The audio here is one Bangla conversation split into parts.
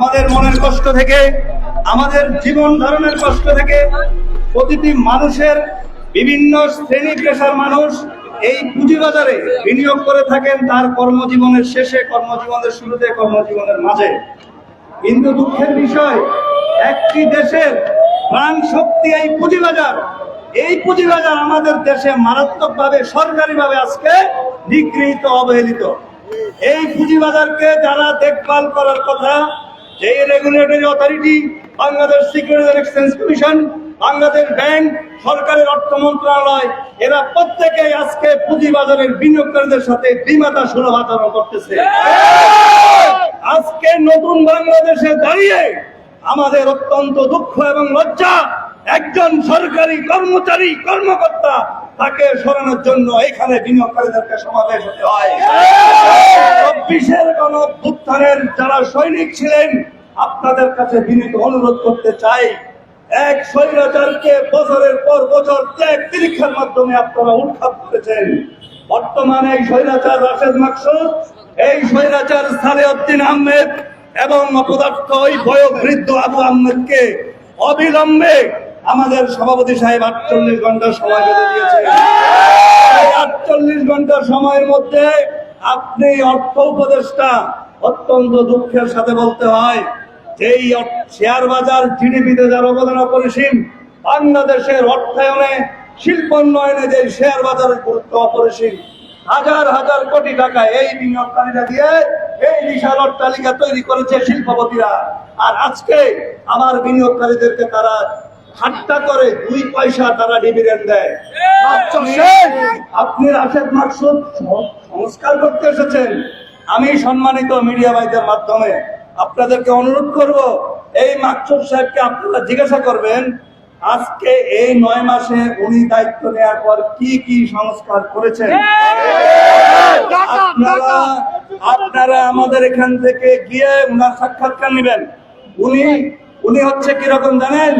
আমাদের মনের কষ্ট থেকে, আমাদের জীবন ধারণের কষ্ট থেকে প্রতিটি মানুষের বিভিন্ন শ্রেণি পেশার মানুষ এই পুঁজিবাজারে বিনিয়োগ করে থাকেন তার কর্মজীবনের শেষে, কর্মজীবনের শুরুতে, কর্মজীবনের মাঝে। কিন্তু দুঃখের বিষয়, একটি দেশের প্রাণ শক্তি এই পুঁজিবাজার এই পুঁজিবাজার আমাদের দেশে মারাত্মকভাবে, সরকারিভাবে আজকে নিগৃহীত, অবহেলিত। এই পুঁজিবাজারকে যারা দেখভাল করার কথা যে regulatory authority Bangladesh security and exchange commission Bangladesh bank সরকারের অর্থ মন্ত্রণালয়, এরা প্রত্যেকেই আজকে পুঁজিবাজারের বিনিয়োগকারীদের সাথে দ্বিমাতা সুলভ আচরণ করতেছে। আজকে নতুন বাংলাদেশে দাঁড়িয়ে আমাদের অত্যন্ত দুঃখ এবং লজ্জা, একজন সরকারি কর্মচারী, কর্মকর্তা তাকে সরানোর জন্য এখানে বিনিয়োগকারীদেরকে সমাবেশ হতে হয়। চব্বিশের গণ যারা সৈনিক ছিলেন, আপনাদের কাছে বিনীত অনুরোধ করতে চাই, এক স্বৈরাচারকে বছরের পর বছর ত্যাগ পরীক্ষার মাধ্যমে আপনারা উৎখাত করেছেন। বর্তমানে এই স্বৈরাচার রাশেদ মাকসুদ, এই স্বৈরাচার সালেউদ্দিন আহমেদ এবং অপদার্থ ওই বয়োবৃদ্ধ আবু আহমেদকে অবিলম্বে আমাদের সভাপতি সাহেব আটচল্লিশ ঘণ্টা সময় বেঁধে দিয়েছেন এই আটচল্লিশ ঘণ্টা সময়ের মধ্যে আপনি অর্থ উপদেষ্টা অত্যন্ত দুঃখের সাথে বলতে হয় এই শেয়ার বাজার জিডিপিতে যার অবদান অপরিসীম, বাংলাদেশের অর্থায়নে, শিল্পোন্নয়নে যে শেয়ার বাজারের গুরুত্ব অপরিসীম, হাজার হাজার কোটি টাকা এই বিনিয়োগকারীরা দিয়ে এই বিশাল অট্টালিকা তৈরি করেছে শিল্পপতিরা। আর আজকে আমার বিনিয়োগকারীদেরকে তারা ঠাট্টা করে দুই পয়সা তারা ডিভিডেন্ড দেয়। আপনি- আপনি রাশেদ মাকসুদ সংস্কার করতে এসেছেন। আমি সম্মানিত মিডিয়া ভাইদের মাধ্যমে আপনাদেরকে অনুরোধ করব এই মাকসুদ সাহেবকে আপনারা জিজ্ঞাসা করবেন আজকে এই নয় মাসে উনি দায়িত্ব নেওয়ার পর কি কি সংস্কার করেছেন? আপনারা আপনারা আমাদের এখান থেকে গিয়ে উনার সাক্ষাৎকার নেবেন। উনি উনি হচ্ছে কীরকম জানেন?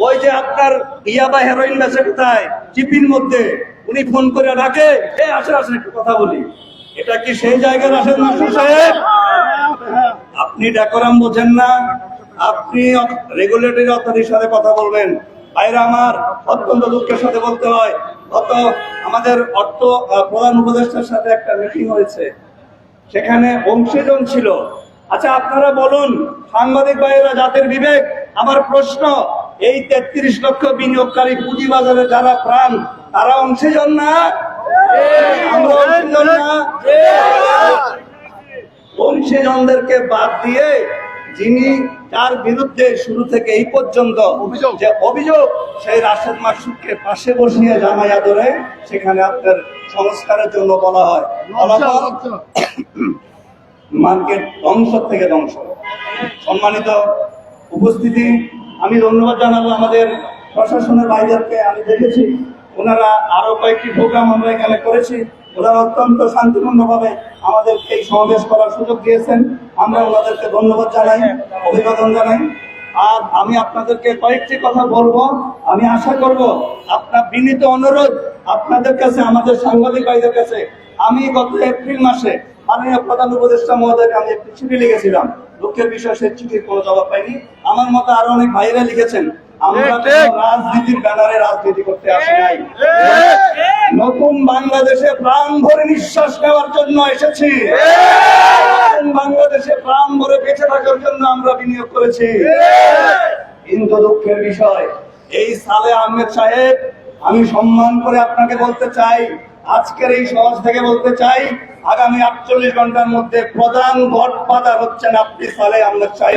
ওই যে আপনার ইয়া বা হেরোইন বেছে কোথায়? চিপির মধ্যে। উনি ফোন করে ডাকে, এ আসে আসে একটু কথা বলি। এটা কি সেই জায়গার আসেন মাসুর সাহেব? আপনি ডেকোরাম বোঝেন না। আপনি রেগুলেটরি অথরিটির সাথে কথা বলবেন। বাইরে আমার, অত্যন্ত দুঃখের সাথে বলতে হয়। গত আমাদের অর্থ প্রধান উপদেষ্টার সাথে একটা মিটিং হয়েছে। সেখানে অংশীজন ছিল। আচ্ছা আপনারা বলুন, সাংবাদিক ভাইয়েরা যাদের বিবেক, আমার প্রশ্ন এই তেত্রিশ লক্ষ বিনিয়োগকারী পুঁজিবাজারে যারা প্রাণ তারা অংশীজন না? আমরা অংশীজন না? বংশীজনদেরকে বাদ দিয়ে যিনি তার বিরুদ্ধে শুরু থেকে এই পর্যন্ত অভিযোগ। যে অভিযোগ সেই রাশেদ মাসুদকে পাশে বসিয়ে জামাইয়া ধরে সেখানে আপনার সংস্কারের জন্য বলা হয়। মার্কেট ধ্বংস থেকে ধ্বংস। সম্মানিত উপস্থিতি আমি ধন্যবাদ জানাব আমাদের প্রশাসনের ভাইদেরকে, আমি দেখেছি ওনারা আরও কয়েকটি প্রোগ্রাম আমরা এখানে করেছি। ওনারা অত্যন্ত শান্তিপূর্ণভাবে আমাদের এই সমাবেশ করার সুযোগ দিয়েছেন। আমরা ওনাদেরকে ধন্যবাদ জানাই, অভিবাদন জানাই। আর আমি আপনাদেরকে কয়েকটি কথা বলব। আমি আশা করব আপনার বিনীত অনুরোধ আপনাদের কাছে, আমাদের সাংবাদিক ভাইদের কাছে। আমি গত এপ্রিল মাসে মাননীয় প্রধান উপদেষ্টা মহোদয়কে আমি একটি চিঠি লিখেছিলাম। দুঃখের বিষয় সে চিঠির কোনো জবাব পাইনি। আমার মতো আরও অনেক ভাইরা লিখেছেন আমরা। রাজনীতির ব্যানারে রাজনীতি করতে আসি নাই। নতুন বাংলাদেশে প্রাণ ভরে নিঃশ্বাস নেওয়ার জন্য এসেছি। নতুন বাংলাদেশে প্রাণ ভরে বেঁচে থাকার জন্য আমরা বিনিয়োগ করেছি। কিন্তু দুঃখের বিষয় এই সালে আহমেদ সাহেব আমি সম্মান করে আপনাকে বলতে চাই আজকের এই সমাজ থেকে বলতে চাই আগামী আটচল্লিশ ঘণ্টার মধ্যে প্রধান গডফাদার হচ্ছেন আপনি সালে আহমেদ চাই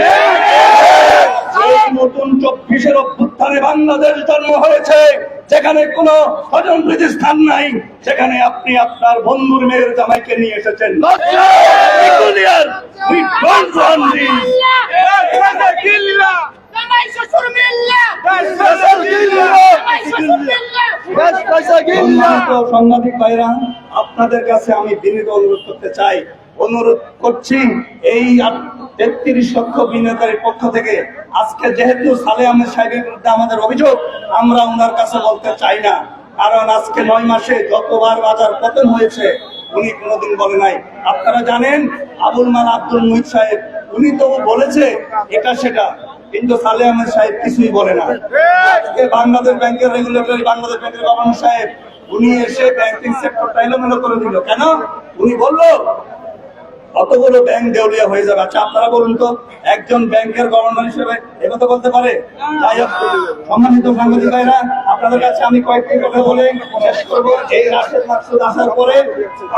এই নতুন চব্বিশের অভ্যুত্থানে বাংলাদেশ জন্ম হয়েছে যেখানে কোনো স্বজনপ্রীতি স্থান নাই সেখানে আপনি আপনার বন্ধুর মেয়ের জামাইকে নিয়ে এসেছেন Peculiar. We don't want this. আপনাদের কাছে আমি বিনীত অনুরোধ করতে চাই, অনুরোধ করছি এই তেত্রিশ লক্ষ বিনিয়োগকারীর পক্ষ থেকে, আজকে যেহেতু সালে আহমেদ সাহেবের বিরুদ্ধে আমাদের অভিযোগ, আমরা ওনার কাছে বলতে চাই না। কারণ আজকে নয় মাসে যতবার বাজার পতন হয়েছে, উনি কোনোদিন বলে নাই। আপনারা জানেন, আবুল মাল আব্দুল মুহিত সাহেব, উনি তো বলেছে, এটা সেটা। কিন্তু সালে আহমেদ সাহেব কিছুই বলে না। আজকে বাংলাদেশ ব্যাংকের রেগুলেটরি বাংলাদেশ ব্যাংকের গভর্নর সাহেব, উনি এসে ব্যাংকিং সেক্টরটা এলোমেলো করে দিল। কেন? উনি বলল কতগুলো ব্যাংক দেউলিয়া হয়ে যাবে। আচ্ছা আপনারা বলুন তো একজন ব্যাংকের গভর্নর হিসেবে একথা বলতে পারে? হোক সম্মানিত সাংবাদিক ভাইরা আপনাদের কাছে আমি কয়েকটি কথা বলে শেষ করব। এই রাশেদ মাকসুদ আসার পরে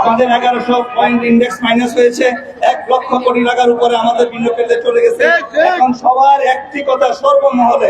আমাদের এগারোশো পয়েন্ট ইন্ডেক্স মাইনাস হয়েছে। এক লক্ষ কোটি টাকার উপরে আমাদের বিনিয়োগের চলে গেছে। এখন সবার একটি কথা সর্বমহলে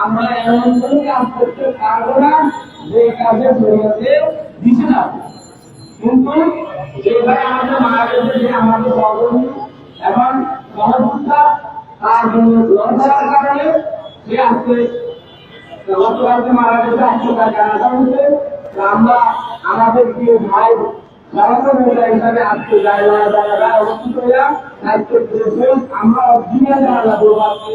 আমরা এমন কোনো কাজ করতে পারব না, যে কাজে শরীয়তে দিছে না কিন্তু যেভাবে আমাদের মারা গেছে যে আমাদের সহকর্মী এবং সহযোগিতা তার জন্য লড়ার কারণে সে আজকে গতকালকে মারা গেছে আজকে তার জানাজা হয়েছে তো আমরা আমাদের প্রিয় ভাই হিসাবে আজকে জায়গা জায়গায় অবস্থিত হইয়া দায়িত্ব আমরা অধীনে জানালা করব আজকে